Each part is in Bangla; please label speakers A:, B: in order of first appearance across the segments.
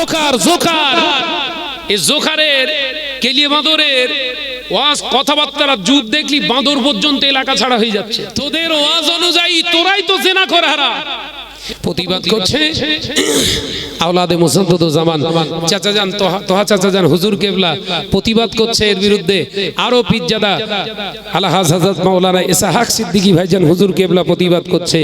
A: Joker joker. এই জোকারের কেলিয়ে বাঁদরের ওয়াজ কথাবার্তার যুগ দেখলি বাঁদর পর্যন্ত এলাকা ছাড়া হয়ে যাচ্ছে। তোদের ওয়াজ অনুযায়ী তোরাই তো জেনা করে হারা। প্রতিবাদ করছে। আওলাদে মুসাদ্দুদ জামান। চাচা যান তোহা চাচা যান হুজুর কেবলা। প্রতিবাদ করছে এর বিরুদ্ধে। আরও পিজ্জাদা। আল্লাহ হযরত মাওলানা ইসাহাক সিদ্দিকী ভাইজান হুজুর কেবলা প্রতিবাদ করছে।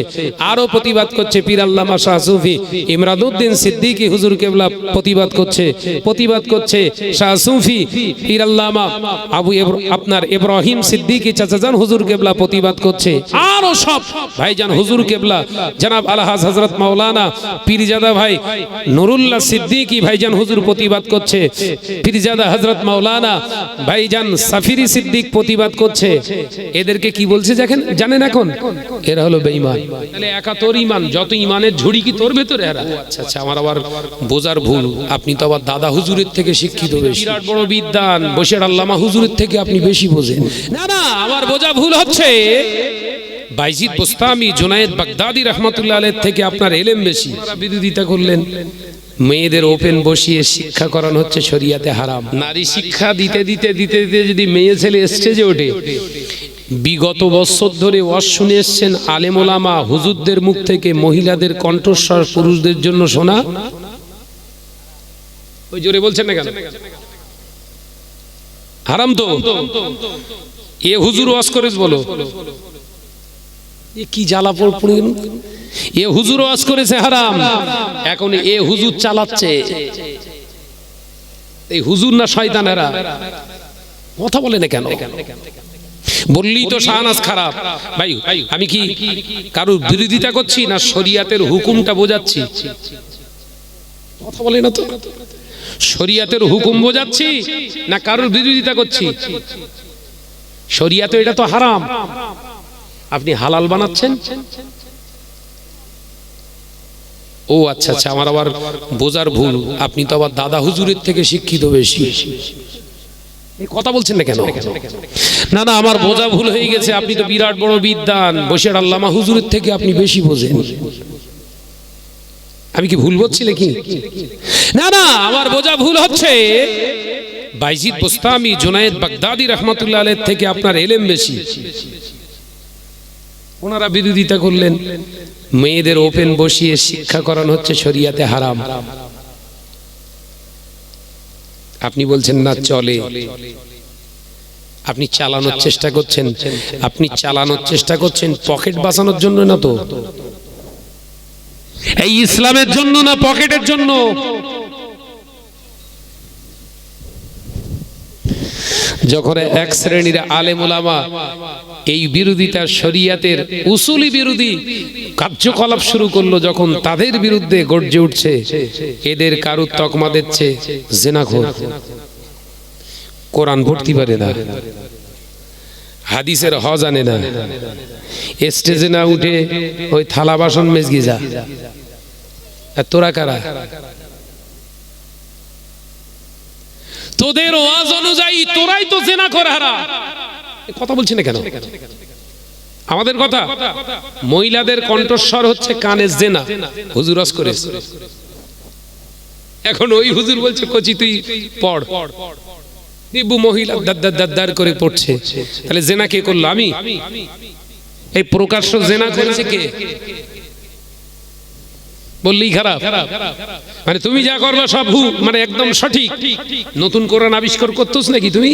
A: আরও প্রতিবাদ করছে পীর আল্লামা শাহ সুফি। ইমরাদউদ্দিন সিদ্দিকী হুজুর কেবলা প্রতিবাদ করছে। প্রতিবাদ করছে শাহ সুফি পীর আল্লামা আবু আপনার ইব্রাহিম সিদ্দিকী চাচা যান হুজুর কেবলা প্রতিবাদ করছে। আরও সব ভাইজান হুজুর কেবলা। জনাব আল্লাহ হযরত মাওলানা পীরজাদা ভাই নুরুল্লাহ সিদ্দিকী ভাইজান হুজুর প্রতিবাদ করছে। পীরজাদা হযরত মাওলানা ভাইজান সাফিরি সিদ্দিক প্রতিবাদ করছে। এদেরকে কি বলছে দেখেন জানেন এখন? এরা হলো বেঈমান। তাহলে একা তোর ইমান যত ইমানের ঝুড়ি কি তোর ভেতরে? এরা আচ্ছা আচ্ছা আমার আবার বোঝার ভুল। আপনি তো আবার দাদা হুজুরের থেকে শিক্ষিত বেশি। বিরাট বড় বিদ্যান, বসির আল্লামা হুজুরের থেকে আপনি বেশি বোঝেন। না না, আমার বোঝা ভুল হচ্ছে। বাইজিদ বোস্তামি জুনায়েদ বাগদাদি রহমতুল্লাহ আলের থেকে আপনার এলেম বেশি। বিরোধিতা করলেন। মেয়েদের ওপেন বসিয়ে শিক্ষা করানো হচ্ছে শরিয়াতে হারাম। নারী শিক্ষা দিতে দিতে দিতে দিতে যদি মেয়ে ছেলে স্টেজে ওঠে, বিগত বছর ধরে ওয়াজ শুনে এসছেন আলেমোলামা হুজুরদের মুখ থেকে মহিলাদের কণ্ঠস্বর পুরুষদের জন্য শোনা। ওই জোরে বলছেন না কেন? হারাম তো। এ হুজুর ওয়াজ করেছ বলো। কি জ্বালা পড় পড়ে গেল? এ হুজুর ওয়াজ করেছে হারাম। এখন এ হুজুর চালাচ্ছে। এই হুজুর না শয়তানেরা? কথা বলে না কেন? বললেই তো শাহনাজ খারাপ। ভাই, আমি কি কারোর বিরোধিতা করছি না শরিয়াতের হুকুমটা বোঝাচ্ছি? কথা বলে না তো। শরিয়াতের হুকুম বোঝাচ্ছি না কারোর বিরোধিতা করছি? শরিয়াতে এটা তো হারাম। আপনি হালাল বানাচ্ছেন? ও আচ্ছা আচ্ছা আমার আবার বোঝার ভুল। আপনি তো আবার দাদা হুজুরের থেকে শিক্ষিত বেশি। কথা বলছেন না কেন? না না, আমার বোঝা ভুল হয়ে গেছে। আপনি তো বিরাট বড় বিদ্যান বসির আল্লামা হুজুরের থেকে আপনি বেশি বোঝেন। আমি কি ভুল বলছি নাকি? না না, আমার বোঝা ভুল হচ্ছে। বাইজিদ বোস্তামি, জুনায়েদ বাগদাদি রহমতুল্লাহ থেকে আপনার এলেম বেশি। ওনারা বিরোধিতা করলেন। মেয়েদের ওপেন বসিয়ে শিক্ষা করানো হচ্ছে শরিয়াতে হারাম। আপনি বলছেন, না, চলে। আপনি চালানোর চেষ্টা করছেন। আপনি চালানোর চেষ্টা করছেন পকেট বাঁচানোর জন্য না তো? এই ইসলামের জন্য না পকেটের জন্য? যখন এক শ্রেণির আলেম ওলামা এই বিরোধিতা শরিয়াতের উসুলি বিরোধী কার্যকলাপ শুরু করল, যখন তাদের বিরুদ্ধে গর্জে উঠছে, এদের কারুর তকমা দিচ্ছে জেনাখোর কোরআন ভর্তি পারে না। হাদিসের হ জানে না। স্টেজে না উঠে ওই থালা বাসন মেজগি যা তোরা কারা? তোদের ওয়াজ অনুযায়ী তোরাই তো জেনা করে হারা। কথা বলছি না কেন? আমাদের কথা, মহিলাদের কণ্ঠস্বর হচ্ছে কানে জেনা। হুজুর ওয়াজ করে এখন ওই হুজুর বলছে, কচি তুই পড়। দিব্যু মহিলা দাদ্দার দাদ্দার করে পড়ছে। তাহলে জেনা কে করল? আমি। এই প্রকাশ্য জেনা করেছে কে? বললেই খারাপ। মানে তুমি যা করবা সব ভু মানে একদম সঠিক। নতুন কোরআন আবিষ্কার করতোস নাকি তুমি?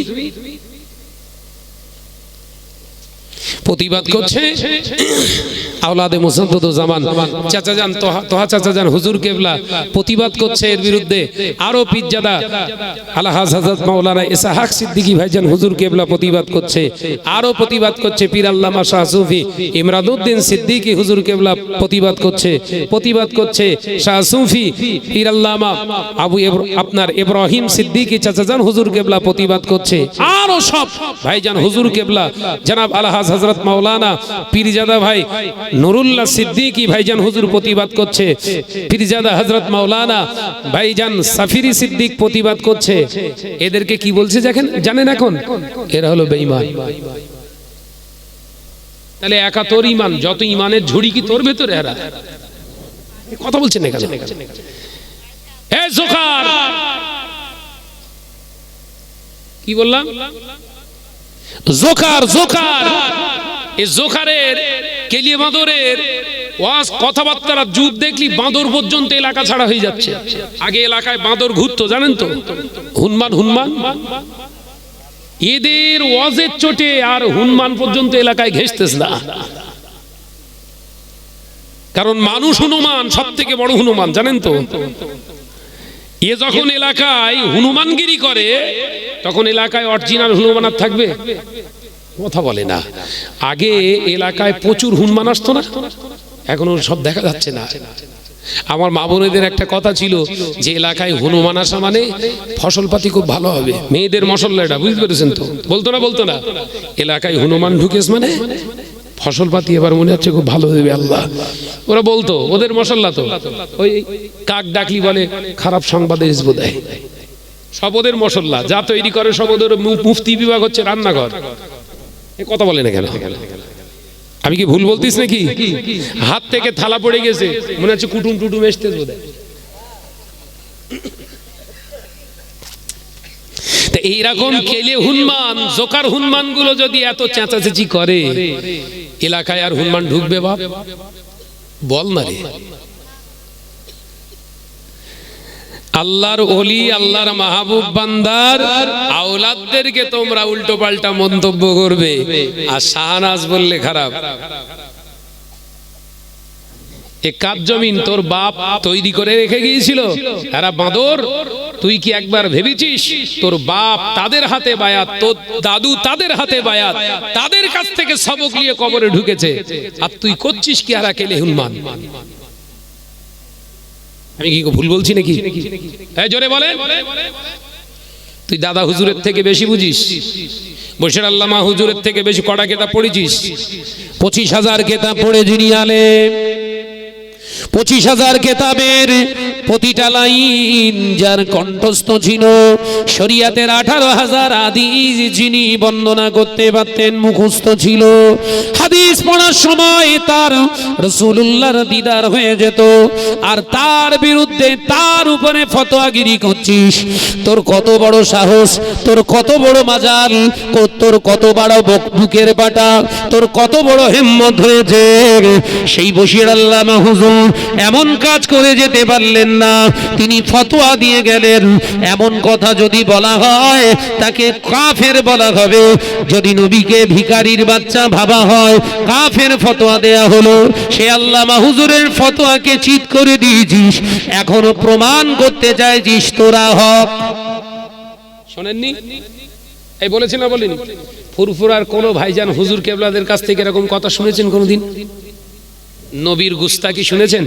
A: প্রতিবাদ করছে। আওলাদে মুসাদ্দুদ জামান। চাচা যান তোহা চাচা যান হুজুর কেবলা। প্রতিবাদ করছে এর বিরুদ্ধে। আরও পিজ্জাদা। আল্লাহ হযরত মাওলানা ইসাহাক সিদ্দিকী ভাইজান হুজুর কেবলা প্রতিবাদ করছে। আরও প্রতিবাদ করছে পীর আল্লামা শাহ সুফি। ইমরাদউদ্দিন সিদ্দিকী হুজুর কেবলা প্রতিবাদ করছে। প্রতিবাদ করছে শাহ সুফি পীর আল্লামা আবু আপনার ইব্রাহিম সিদ্দিকী চাচা যান হুজুর কেবলা প্রতিবাদ করছে। আরও সব ভাইজান হুজুর কেবলা। জনাব আল্লাহ হযরত মাওলানা, পিরিজাদা ভাই, নুরুল্লাহ সিদ্দিকী ভাইজান হুজুর প্রতিবাদ করছে। পিরিজাদা হজরত মাওলানা ভাইজান সাফিরি সিদ্দিক প্রতিবাদ করছে। এদেরকে কি বলছে দেখেন জানেন এখন? এরা হলো বেঈমান। তাহলে একা তোর ইমান যত ইমানের ঝুড়ি কি তোর ভেতরে এরা? কথা বলছেন এখানে। হে জোকার! কি বললাম? Joker joker! এই জোকারের কেলিয়ে বাঁদরের, ওয়াজ, কথাবার্তারা যুদ্ধ দেখলি বাঁদর পর্যন্ত এলাকা ছাড়া হয়ে যাচ্ছে। আগে এলাকায় বাঁদর ঘুরতো, জানেন তো? হুনমান হুনমান। এদের ওয়াজের চোটে আর হুনমান পর্যন্ত এলাকায় ঘেসতেছ না। কারণ মানুষ হনুমান সব থেকে বড় হনুমান, জানেন তো? এ যখন এলাকায় হনুমানগিরি করে, তখন এলাকায় অরিজিনাল হনুমান আর থাকবে? কথা বলে না। আগে এলাকায় প্রচুর হনুমান আসতো না? এখন সব দেখা যাচ্ছে না। আমার মা বোনেদের একটা কথা ছিল যে, এলাকায় হনুমান আসা মানে ফসলপাতি খুব ভালো হবে। মেয়েদের মশলা বুঝতে পেরেছেন তো? বলতো না বলতো না? এলাকায় হনুমান ঢুকেস মানে ফসলপাতি এবার মনে হচ্ছে খুব ভালো দেবে আল্লাহ। ওরা বলতো, ওদের মশল্লা তো। ওই কাক ডাকলি বলে, খারাপ সংবাদে দেয়। সব ওদের মশল্লা যা তৈরি করে সব ওদের মুফতি বিভাগ হচ্ছে রান্নাঘর। কথা বলে না কেন? আমি কি ভুল বলতিস নাকি? হাত থেকে থালা পড়ে গেছে। মনে হচ্ছে কুটুম টুটুম এসতে এইরকম কেলে হুনমান, জোকার হুনমানগুলো যদি এত চেঁচাচেঁচি করে, এলাকায় আর হুনমান ঢুকবে বাপ? বল না রে। আল্লাহর অলি আল্লাহর মাহবুব বান্দার আওলাদদেরকে তোমরা উল্টো পাল্টা মন্তব্য করবে। আর শাহনাজ বললে খারাপ। এ জমিন? তোর বাপ তৈরি করে রেখে গিয়েছিল। বাঁদর। তুই কি একবার ভেবেছিস তোর বাপ তাদের হাতে বায়াত দাদু তাদের হাতে বায়াত, তাদের কাছ থেকে সবক নিয়ে কবরে ঢুকেছে? আর তুই করছিস কি? আর কেলে হুনমান আমি কি ভুল বলছি নাকি? হ্যাঁ জোরে বলে তুই দাদা হুজুরের থেকে বেশি বুঝিস। বসির আল্লামা হুজুরের থেকে বেশি কড়া কেতাব পড়েছিস।
B: পঁচিশ হাজার কেতাব পড়ে আলেম। পঁচিশ হাজার কেতাবের প্রতিটা লাইন যার কণ্ঠস্থ ছিল, শরিয়াতের আঠারো হাজার যিনি বন্দনা করতে পারতেন, মুখস্থ ছিল। হাদিস পড়ার সময় তার রসুল্লাহর দিদার হয়ে যেত, আর তার বিরুদ্ধে তার উপরে ফতোয়াগিরি করছিস। তোর কত বড় সাহস, তোর কত বড় মাজাল তোর কত বড় বক- বুকের বাটা, তোর কত বড় হেম্মত হয়েছে। সেই বসির আল্লাহ এমন কাজ করে যেতে পারলেন না। তিনি ফতোয়া দিয়ে গেলেন, এমন কথা যদি বলা হয়, তাকে কাফের বলা হবে। যদি নবীকে ভিখারির বাচ্চা ভাবা হয়, কাফের ফতোয়া দেয়া হলো। সে আল্লাহ হুজুরের ফতোয়াকে চিৎ করে দিয়েছিস। এখনও প্রমাণ করতে চাইছিস তোরা হক।
A: শোনেননি? এই বলেছেন না বলিনি? ফুরফুরার কোন ভাইজান হুজুর কেবলাদের কাছ থেকে এরকম কথা শুনেছেন কোনোদিন? নবীর গুস্তাকি শুনেছেন?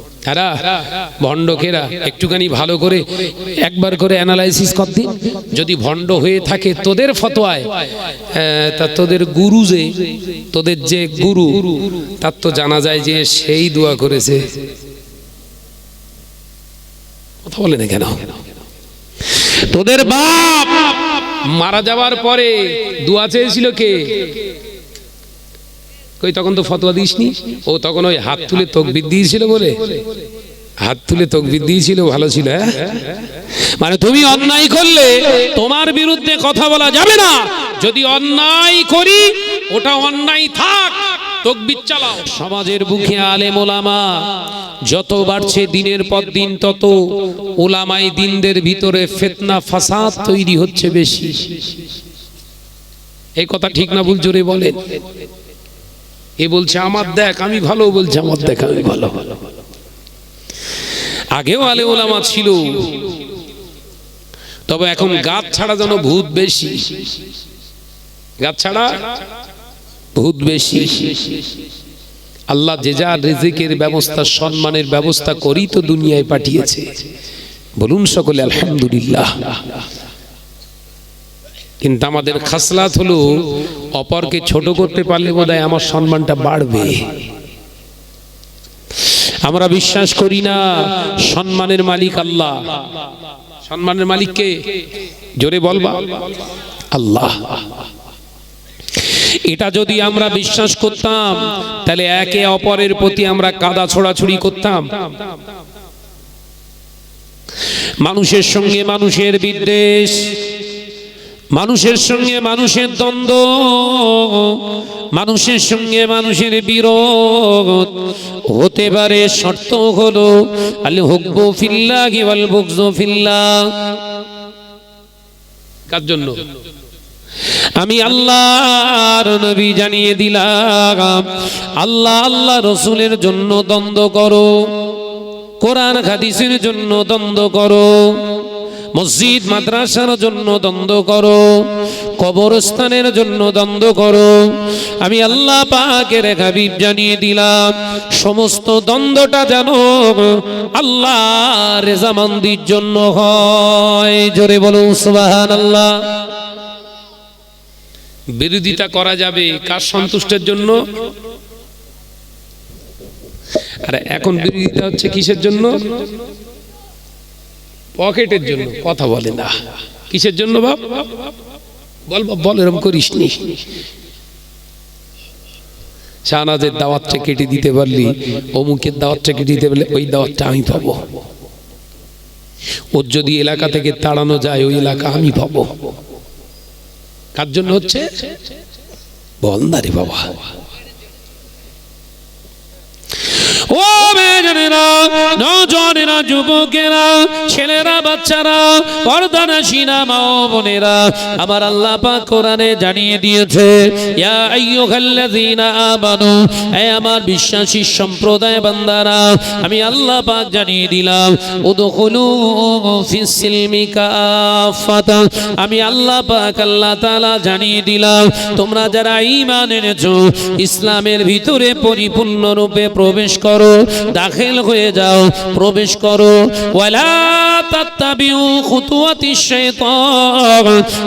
A: এরা ভণ্ডকেরা একটুখানি ভালো করে, একবার করে অ্যানালাইসিস কর দিন। যদি ভণ্ড হয়ে থাকে তোদের ফতোয়ায় তা তোদের গুরু যে, তোদের যে গুরু, তার তো জানা যায় যে সেই দোয়া করেছে। কথা বলে না কেন?
B: তোদের বাপ
A: মারা যাওয়ার পরে দোয়া চেয়েছিল কে? কই, তখন তো ফতোয়া দিসনি? ও তখন ওই হাত তুলে তকবির দিয়েছিল বলে? হাত তুলে তকবির দিয়েছিল, ভালো ছিল হ্যাঁ?
B: মানে তুমি অন্যায় করলে
A: তোমার বিরুদ্ধে কথা বলা যাবে না। যদি অন্যায় করি, ওটা অন্যায় থাক, তকবির চালাও।
B: সমাজের বুকে আলেম ওলামা, যত বাড়ছে দিনের পর দিন, তত ওলামাই দিনদের ভিতরে ফেতনা, ফাসাদ তৈরি হচ্ছে বেশি।
A: এই কথা ঠিক না, ভুল জোরে বলেন। এ বলছে, আমার দেখ, আমি ভালো, বলছে, আমার দেখ, আমি ভালো। আগেও আলে ওলামা ছিল। তবে এখন গাছ ছাড়া যেন ভূত বেশি। গাছ ছাড়া ভূত বেশি। আল্লাহ যে যা রিজিকের ব্যবস্থা, সম্মানের ব্যবস্থা করি তো দুনিয়ায় পাঠিয়েছে। বলুন সকলে, আলহামদুলিল্লাহ। কিন্তু আমাদের খাসলাত হলো, অপরকে ছোট করতে পারলে বোধহয় আমার সম্মানটা বাড়বে।
B: আমরা বিশ্বাস করি না, সম্মানের মালিক আল্লাহ।
A: সম্মানের মালিক কে
B: জোরে বলবা? আল্লাহ। এটা যদি আমরা বিশ্বাস করতাম, তাহলে একে অপরের প্রতি আমরা কাদা ছোড়াছুড়ি করতাম। মানুষের সঙ্গে মানুষের বিদ্বেষ মানুষের সঙ্গে মানুষের দ্বন্দ্ব, মানুষের সঙ্গে মানুষের বিরোধ। হতে পারে শর্ত হলো, আল হুকবু ফিল্লাহি ওয়াল বুগজু ফিল্লাহ।
A: কার জন্য?
B: আমি আল্লাহর নবী জানিয়ে দিলাম, আল্লাহ আল্লাহ রসুলের জন্য দ্বন্দ্ব করো, কোরআন হাদিসের জন্য দ্বন্দ্ব করো। মসজিদ, মাদ্রাসার জন্য দ্বন্দ্ব করো, কবরস্থানের জন্য দ্বন্দ্ব করো। আমি আল্লাহ পাকের হাবিব জানিয়ে দিলাম, সমস্ত দ্বন্দ্বটা যেন আল্লাহ রেজামন্দির জন্য হয়। জোরে বলুন সুবাহান আল্লাহ
A: বিরোধিতা করা যাবে কার সন্তুষ্টের জন্য? আর এখন বিরোধিতা হচ্ছে কিসের জন্য? পকেটের জন্য কথা বলে না। কিসের জন্য বাপ? বল বাপ, বল এরকম করিস নি। শাহনাজের দাওয়াতটা কেটে দিতে পারলি অমুকের দাওয়াতটা কেটে দিতে পারলে ওই দাওয়াতটা আমি পাবো। ওর যদি এলাকা থেকে তাড়ানো যায় ওই এলাকা আমি পাবো। কার জন্য হচ্ছে? বল না রে বাবা।
B: ও মেয়েরা নজনেরা যুবকেরা, ছেলেরা, বাচ্চারা পর্দানাসীনা মা ও বোনেরা আমার আল্লাহ পাক কোরআনে জানিয়ে দিয়েছে আমার বিশ্বাসী সম্প্রদায় বান্দারা, আমি আল্লাহ পাক জানিয়ে দিলাম, উদখুলু ফিস সিলমি কাফাতা, আমি আল্লাহ পাক আল্লাহ তাআলা জানিয়ে দিলাম, তোমরা যারা ঈমান এনেছো, ইসলামের ভিতরে পরিপূর্ণরূপে প্রবেশ করো, দাখিল হয়ে যাও, প্রবেশ করো। ওয়ালা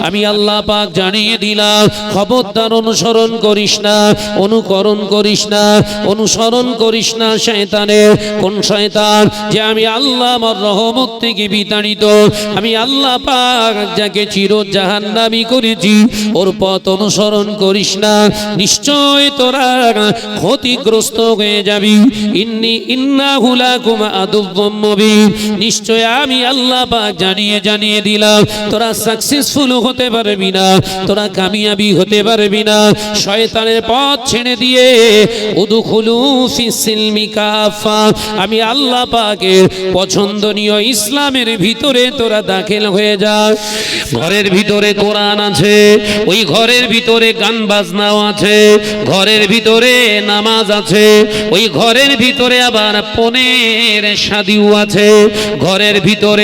B: আমি আল্লাহ পাক জানিয়ে দিলাম, খবরদার অনুসরণ করিস না, অনুকরণ করিস না, অনুসরণ করিস না শয়তানের, কোন শয়তান? যে আমি আল্লাহ আমার রহমত থেকে বিতাড়িত, আমি আল্লাহ পাক যাকে চির জাহান্নামি করেছি, ওর পথ অনুসরণ করিস না, নিশ্চয় তোরা ক্ষতিগ্রস্ত হয়ে যাবি। ইন্নি ইন্না হুলাকুম আদুব্বম মুবিন। নিশ্চয় আমি আল্লাহ পাক জানিয়ে জানিয়ে দিলাম, তোরা সাকসেসফুল হতে পারবি না, তোরা কামিয়াবি হতে পারবি না। শয়তানের পথ ছেড়ে দিয়ে, উদুখুলু ফিস সিলমি কাফা, আমি আল্লাহ পাকের পছন্দনীয় ইসলামের ভিতরে তোরা দাখিল হয়ে যা। ঘরের ভিতরে কোরআন আছে, ওই ঘরের ভিতরে গান বাজনাও আছে, ঘরের ভিতরে নামাজ আছে, ওই ঘরের ভিতরে আবার পনেরো সাদিও আছে, ঘরের ভিতরে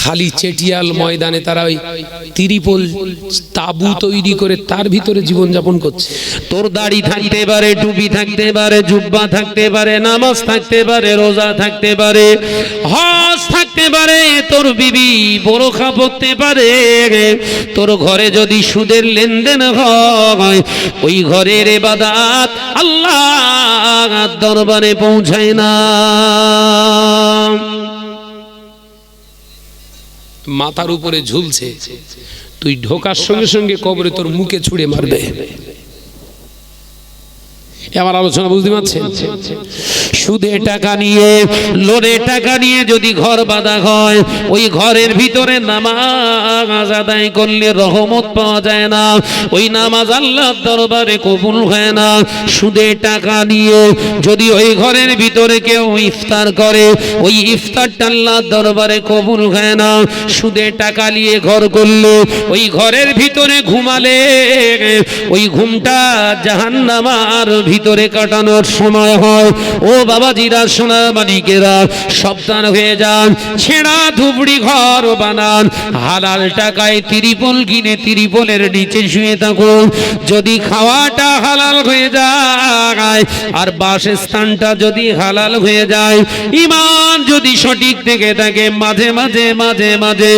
A: খালি চেটিয়াল ময়দানে তারা ওই তিরিপল তাবু তৈরি করে তার ভিতরে জীবনযাপন করছে।
B: তোর দাড়ি থাকতে পারে, টুপি থাকতে পারে, জুব্বা থাকতে পারে, নামাজ থাকতে পারে, রোজা থাকতে পারে, হজ থাকতে পারে, তোর বিবি বোরখা পড়তে পারে। তোর ঘরে যদি সুদের লেনদেন হয়, ওই ঘরের এবাদাত আল্লাহ দরবারে পৌঁছায় না।
A: মাথার উপরে ঝুলছে। তুই ঢোকার সঙ্গে সঙ্গে কবরে তোর মুখে ছুঁড়ে মারবে। আমার আলোচনা বুঝতে পারছেন?
B: সুদে টাকা নিয়ে, লোনে টাকা নিয়ে যদি ঘর বাঁধা হয়, ওই ঘরের ভিতরে নামাজ আদায় করলে রহমত পাওয়া যায় না। ওই নামাজ আল্লাহর দরবারে কবুল হয় না। সুদে টাকা নিয়ে যদি ওই ঘরের ভিতরে কেউ ইফতার করে, ওই ইফতারটা আল্লাহর দরবারে কবুল হয় না। সুদে টাকা নিয়ে ঘর করলে ওই ঘরের ভিতরে ঘুমালে, ওই ঘুমটা জাহান্নামার ভিতরে কাটানোর সময় হয়। ও বাবাজিরা সোনা মানিকেরা সাবধান হয়ে যান। ছেঁড়া ধুবড়ি ঘর বানান। হালাল টাকায় তিরিপল কিনে তিরিপলের নিচে শুয়ে থাকুন। যদি খাওয়াটা হালাল হয়ে যায়, আর বাসস্থানটা যদি হালাল হয়ে যায় ইমান যদি সঠিক থেকে থাকে, মাঝে মাঝে মাঝে মাঝে,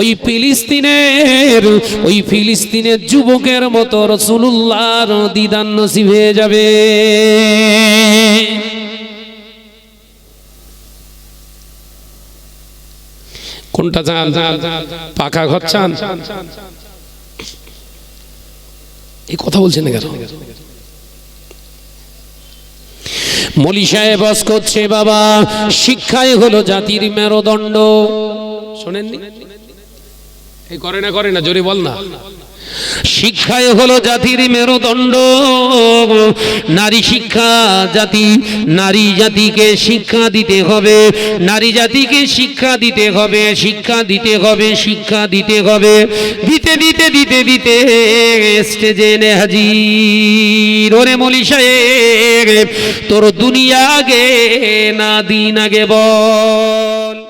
B: ওই ফিলিস্তিনের ওই ফিলিস্তিনের যুবকের মতো রসুল্লাহর দিদান নসিব হয়ে যাবে।
A: কোনটা চান পাকা ঘর চান? এই কথা বলছেন না কেন?
B: মলি সাহেব বস করছে বাবা, শিক্ষাই হলো জাতির মেরুদণ্ড।
A: শোনেননি? এই করে না করে না, জোরে বল না।
B: শিক্ষায় হলো জাতির মেরুদণ্ড। নারী শিক্ষা জাতি, নারী জাতিকে শিক্ষা দিতে হবে। নারী জাতিকে শিক্ষা দিতে হবে, শিক্ষা দিতে হবে, শিক্ষা দিতে হবে। দিতে দিতে দিতে দিতে স্টেজে এনে হাজির। ওরে মলি তোর দুনিয়া আগে, না দিন আগে বল।